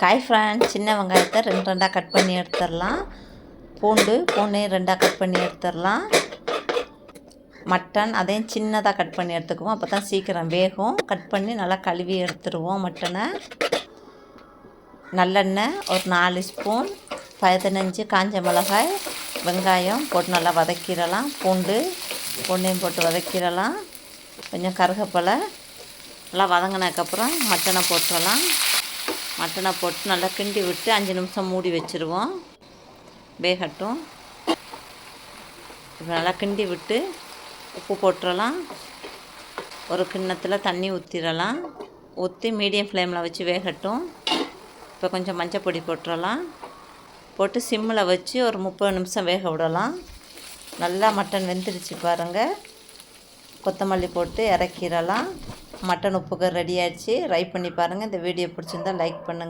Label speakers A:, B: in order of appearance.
A: காய் ஃப்ரான் சின்ன வெங்காயத்தை ரெண்டு ரெண்டாக கட் பண்ணி எடுத்துடலாம். பூண்டு பூண்டையும் ரெண்டாக கட் பண்ணி எடுத்துடலாம். மட்டன் அதையும் சின்னதாக கட் பண்ணி எடுத்துக்குவோம். அப்போ தான் சீக்கிரம் வேகும். கட் பண்ணி நல்லா கழுவி எடுத்துருவோம் மட்டனை. நல்லெண்ணெய் ஒரு நாலு ஸ்பூன் பதினஞ்சு காஞ்ச மிளகாய் வெங்காயம் போட்டு நல்லா வதக்கிடலாம். பூண்டு பூண்டையும் போட்டு வதக்கிடலாம். கொஞ்சம் கருகப்பலை. நல்லா வதங்கினதுக்கப்புறம் மட்டனை போட்டுடலாம். மட்டனை போட்டு நல்லா கிண்டி விட்டு அஞ்சு நிமிஷம் மூடி வச்சுருவோம். வேகட்டும். இப்போ நல்லா கிண்டி விட்டு உப்பு போட்டுறலாம். ஒரு கிண்ணத்தில் தண்ணி ஊற்றிடலாம் ஊற்றி மீடியம் ஃப்ளேமில் வச்சு வேகட்டும். இப்போ கொஞ்சம் மஞ்சள் பொடி போட்டுறலாம். போட்டு சிம்மில் வச்சு ஒரு முப்பது நிமிஷம் வேக விடலாம். நல்லா மட்டன் வெந்துருச்சு பாருங்கள் கொத்தமல்லி போட்டு இறக்கிடலாம். மட்டன் உப்புக்கு ரெடி ஆயிடுச்சு. ட்ரை பண்ணி பாருங்கள் இந்த வீடியோ பிடிச்சிருந்தா லைக் பண்ணுங்கள்